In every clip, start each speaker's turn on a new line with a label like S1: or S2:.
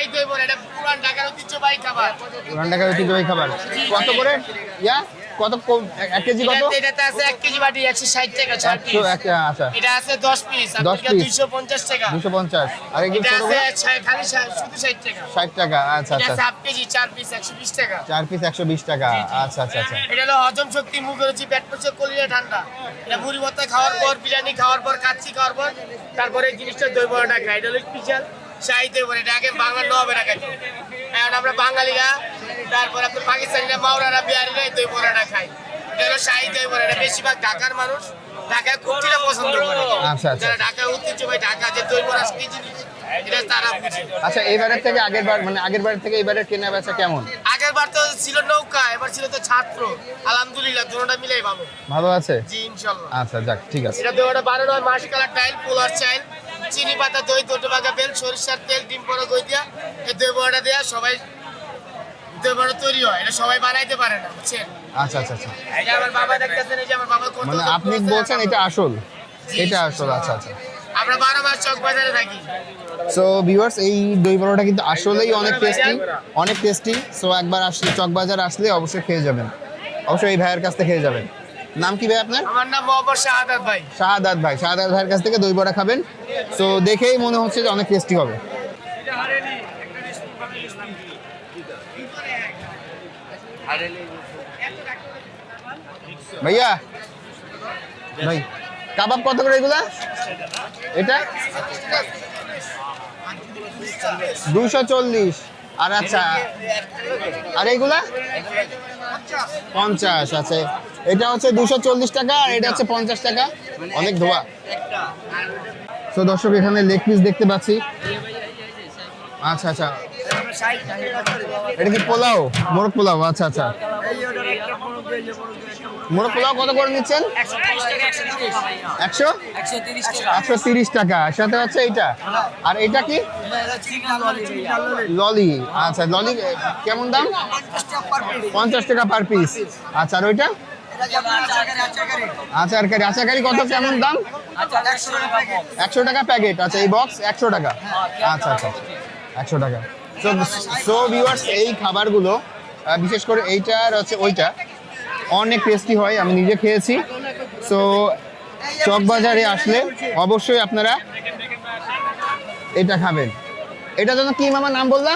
S1: শাহী দই বড়া এটা পুরান ঢাকার ঐতিহ্যবাহী খাবার।
S2: পুরান ঢাকার ঐতিহ্যবাহী খাবার। কত করে? ইয়া? কত এক কেজি কত?
S1: এটাতে এটাতে আছে এক কেজি বাটি একশো ষাট টাকা পিস
S2: আচ্ছা।
S1: এটা আছে দশ পিস
S2: 10 piece।
S1: দুইশো পঞ্চাশ টাকা।
S2: দুশো পঞ্চাশ। আর এগুলো
S1: আছে খালি শুধু ষাট টাকা।
S2: ষাট টাকা আচ্ছা
S1: এটা
S2: আচ্ছা।
S1: হাফ কেজি চার পিস একশো বিশ টাকা।
S2: চার পিস একশো বিশ টাকা। আচ্ছা আচ্ছা আচ্ছা।
S1: এটা হলো হজম শক্তি মুখ রয়েছে পেট পড়ছে কলিয়া ঠান্ডা। এটা মুড়ি ভর্তা খাওয়ার পর বিরিয়ানি খাওয়ার পর কাচ্চি খাওয়ার পর তারপরে এই জিনিসটা দই বড়াটা খাই এটা হলো স্পেশাল শাহী দই বড়া এটা আগে বাংলার নবাবে রাখা এখন আমরা বাঙালিরা তারপর আপনার পাকিস্তানিরা মাওরারা বিহারিরা এই দই বড়াটা খাই এটা বড়া এটা বেশিরভাগ ঢাকার মানুষ ঢাকায় পছন্দ করে।
S2: আচ্ছা, আচ্ছা।
S1: যারা ঢাকার ঐতিহ্যবাহী ঢাকা যে দই বড়া কি জিনিস তারা
S2: আচ্ছা এবারের থেকে আগের বার মানে আগের বার থেকে এবারের কেনা বেচা কেমন?
S1: আগের বার তো ছিল নৌকা এবার ছিল তো ছাত্র। আলহামদুলিল্লাহ দুটোটা মিলাই ভালো।
S2: ভালো আছে?
S1: জি ইনশাল্লাহ।
S2: আচ্ছা যাক ঠিক আছে।
S1: এটা দইটা বারো নয় টাইল পোলার চাইল। চিনি পাতা দই দুটো বাগা বেল সরিষার তেল ডিম পরে দই দিয়া এই দই বড়াটা দেয়া সবাই দই বড়া তৈরি হয়। এটা সবাই বানাইতে পারে না বুঝছেন?
S2: আচ্ছা আচ্ছা আচ্ছা।
S1: এই যে আমার বাবা দেখতেছেন এই যে আমার বাবা কত
S2: মানে আপনি বলছেন এটা আসল? এটা আসল আচ্ছা আচ্ছা।
S1: আমরা বারো মাস চক বাজারে থাকি।
S2: সো ভিউয়ার্স এই দই বড়াটা কিন্তু আসলেই অনেক টেস্টি অনেক টেস্টি সো একবার আসলে চকবাজার আসলে অবশ্যই খেয়ে যাবেন। অবশ্যই এই ভাইয়ের কাছ থেকে খেয়ে যাবেন। নাম কি ভাই আপনার?
S1: আমার নাম মোহাম্মদ শাহাদাত ভাই।
S2: শাহাদাত ভাই শাহাদাত ভাইয়ের কাছ থেকে দই বড়া খাবেন। তো দেখেই মনে হচ্ছে যে অনেক টেস্টি হবে। ভাইয়া ভাই কাবাব কত করে এগুলা? এটা? দুশো চল্লিশ। আর আচ্ছা আর এইগুলা পঞ্চাশ আছে এটা হচ্ছে দুশো চল্লিশ টাকা আর এটা হচ্ছে পঞ্চাশ টাকা। অনেক ধোয়া। তো দর্শক এখানে লেগ পিস দেখতে পাচ্ছি। আচ্ছা আচ্ছা। এটা কি পোলাও? মোরগ পোলাও আচ্ছা আচ্ছা। মোরগ পোলাও কত করে নিচ্ছেন? একশো? একশো তিরিশ টাকা। সাথে হচ্ছে এইটা। আর এটা কি? ললি। আচ্ছা ললি কেমন দাম? পঞ্চাশ টাকা পার পিস। আচ্ছা আর ওইটা? আচার কারি আচার কারি কত কেমন দাম? একশো টাকা প্যাকেট। আচ্ছা এই বক্স একশো টাকা। আচ্ছা আচ্ছা একশো টাকা। সো সো ভিউয়ার্স এই খাবারগুলো বিশেষ করে এইটা আর হচ্ছে ওইটা, অনেক টেস্টি হয়, আমি নিজে খেয়েছি। সো চকবাজারে আসলে অবশ্যই আপনারা এটা খাবেন। এটা জন্য কি মামা নাম বললা?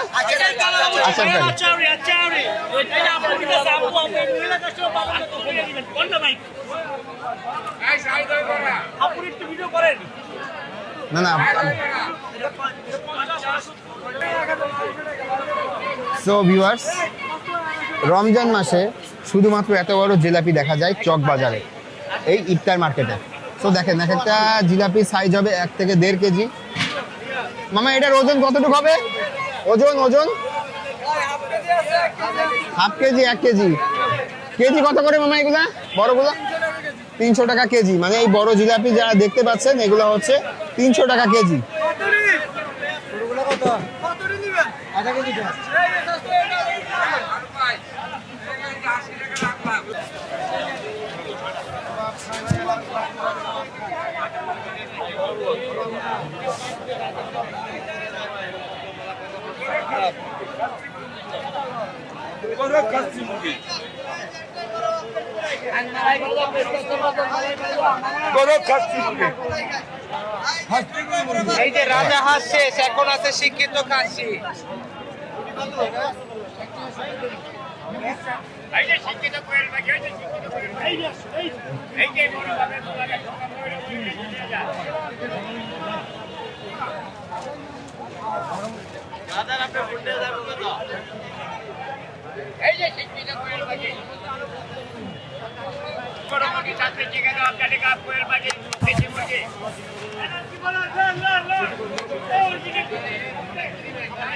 S2: কারি না না সো ভিউয়ার্স রমজান মাসে শুধুমাত্র এত বড় জিলাপি দেখা যায় চক বাজারে, এই ইফতার মার্কেটে। তো দেখেন, এক একটা জিলাপি সাইজ হবে এক থেকে দেড় কেজি। মামা, এটার ওজন কতটুকু হবে? ওজন ওজন? হাফ কেজি, এক কেজি। কেজি কত করে মামা এগুলা? বড়গুলো? তিনশো টাকা কেজি। মানে এই বড় জিলাপি যারা দেখতে পাচ্ছেন, এগুলো হচ্ছে তিনশো টাকা কেজি।
S3: এই যে রাজা হাঁস শেষ এখন আছে শিক্ষিত খাসি।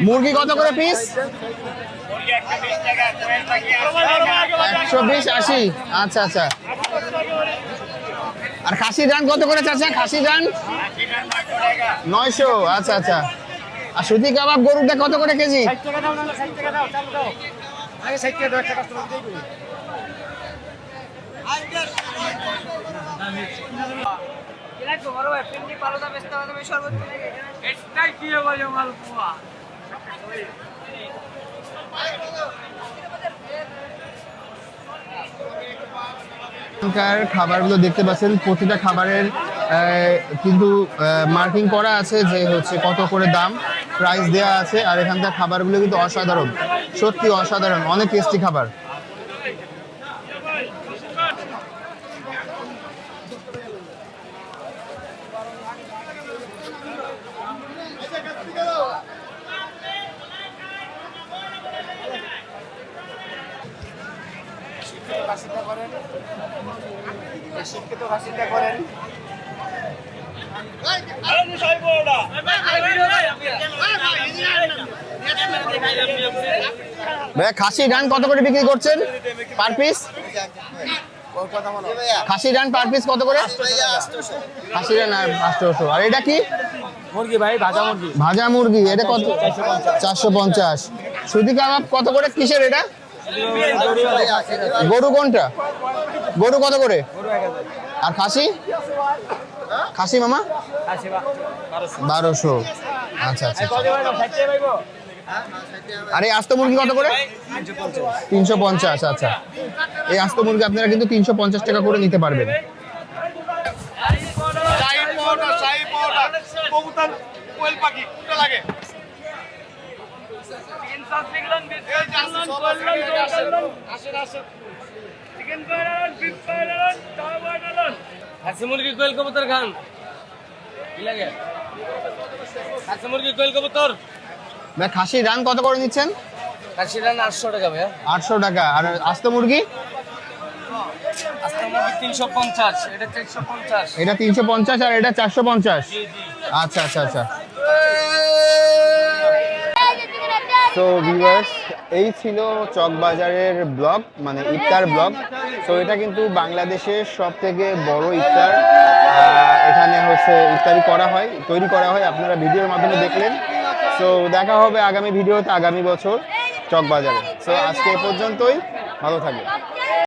S2: মুরগি কত করে পিস একশো বিশ আশি। আচ্ছা আচ্ছা। আর খাসি ডান কত করে চাচা খাসি ডান নয়শো আচ্ছা আচ্ছা আর সুতি কাবাব গরুটা কত করে কেজি এখানকার খাবারগুলো দেখতে পাচ্ছেন, প্রতিটা খাবারের কিন্তু মার্কিং করা আছে যে হচ্ছে কত করে দাম প্রাইস দেওয়া আছে, আর এখানকার খাবারগুলো কিন্তু অসাধারণ, সত্যি অসাধারণ, অনেক টেস্টি খাবার।
S1: শিক্ষিত ভাষিটা করেন।
S2: ভাইয়া খাসি ডান কত করে বিক্রি করছেন? পার পিস খাসি ডান পার পিস কত করে? খাসি ডান আর আটশোশো আর এটা কি?
S1: মুরগি ভাই ভাজা মুরগি।
S2: ভাজা মুরগি এটা কত? চারশো পঞ্চাশ। সুদি কাবাব কত করে? কিসের এটা? গরু কোনটা? গরু কত করে? আর খাসি? খাসি মামা? বারোশো। আচ্ছা আচ্ছা আর এই আস্ত মুরগি কত করে? তিনশো পঞ্চাশ আচ্ছা এই আস্ত মুরগি আপনারা কিন্তু তিনশো পঞ্চাশ টাকা করে নিতে পারবেন।
S3: খাসি মুরগি কোয়েল কবুতর খান। কি লাগে? খাসি মুরগি কোয়েল কবুতর।
S2: ভাই খাসি রান কত করে নিচ্ছেন?
S3: খাসি রান আটশো টাকা ভাইয়া।
S2: আটশো টাকা। আর আস্ত মুরগি?
S3: আস্তা মুরগি তিনশো পঞ্চাশ এটা চারশো পঞ্চাশ।
S2: এটা তিনশো পঞ্চাশ আর এটা চারশো পঞ্চাশ। আচ্ছা আচ্ছা আচ্ছা। তো ভিউয়ার্স এই ছিল চকবাজারের ব্লগ মানে ইফতার ব্লগ। সো এটা কিন্তু বাংলাদেশের সব থেকে বড় ইফতার। এখানে হচ্ছে ইফতারি করা হয়, তৈরি করা হয়। আপনারা ভিডিওর মাধ্যমে দেখলেন। সো দেখা হবে আগামী ভিডিওতে, আগামী বছর চকবাজারে। সো আজকে এ পর্যন্তই। ভালো থাকবেন।